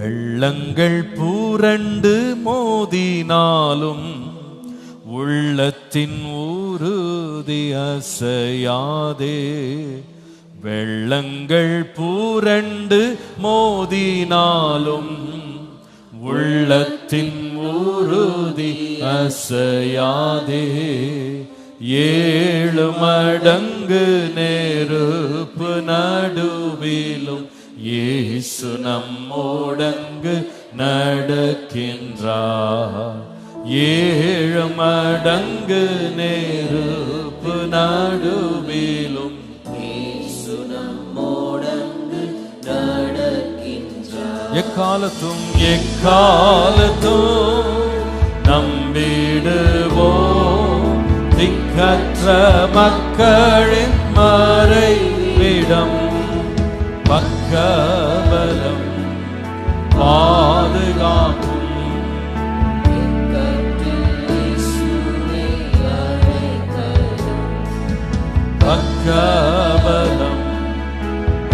வெள்ளங்கள் பூரண்டு மோதினாலும் உள்ளத்தின் ஊருதி அசையாதே. வெள்ளங்கள் பூரண்டு மோதினாலும் உள்ளத்தின் ஊருதி அசையாதே. ஏழு மடங்கு நெருப்பு நடுவிலும் இயேசு நம்மோடங்கு நடக்கின்றார். ஏழு மடங்கு நெருப்பு நடுவிலும் எக்காலத்தும் எக்காலத்தும் நம்பிடுவோம் திக்கற்ற மக்களின் மறைவிடம் பக்கபலம் பாதுகாப்பும் பக்கபலம்.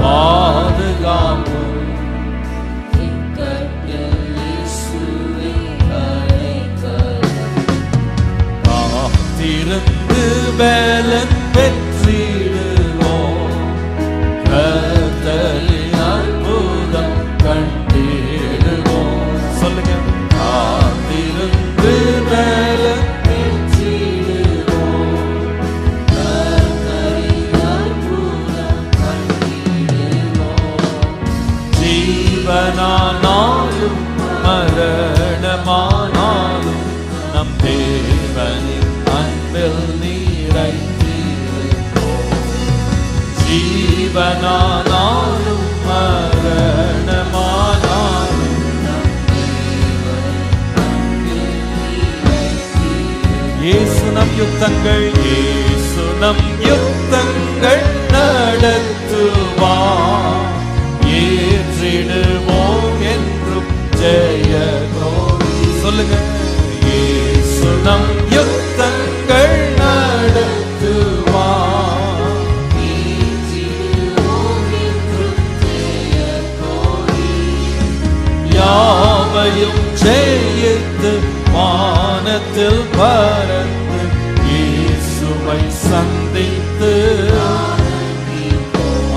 பாதுகாப்பும் காத்திருந்து பலன் ஜீவனானாலும் மரணமானாலும் நம் தேவனின் அன்பில் நீரை ஜீவனானாலும் மரணமானாலும் இயேசு நம் யுத்தங்கள் இயேசு நம் யுத்தங்கள். ஜெயித்து வானத்தில் பறந்து இயேசுவை சந்தித்து.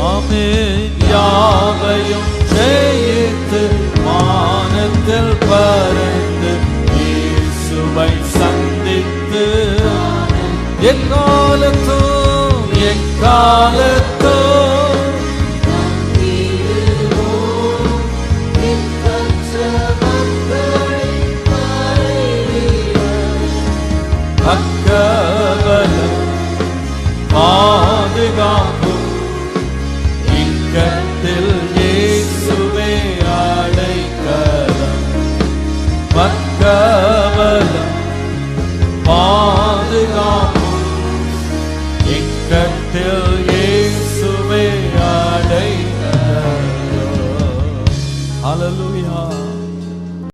ஆமே யாவையும் ஜெயித்து வானத்தில் பறந்து இயேசுவை சந்தித்து. எக்காலத்தும் எக்காலத்தும் பக்கபலம் பாதுகாப்பும் இக்கத்தில்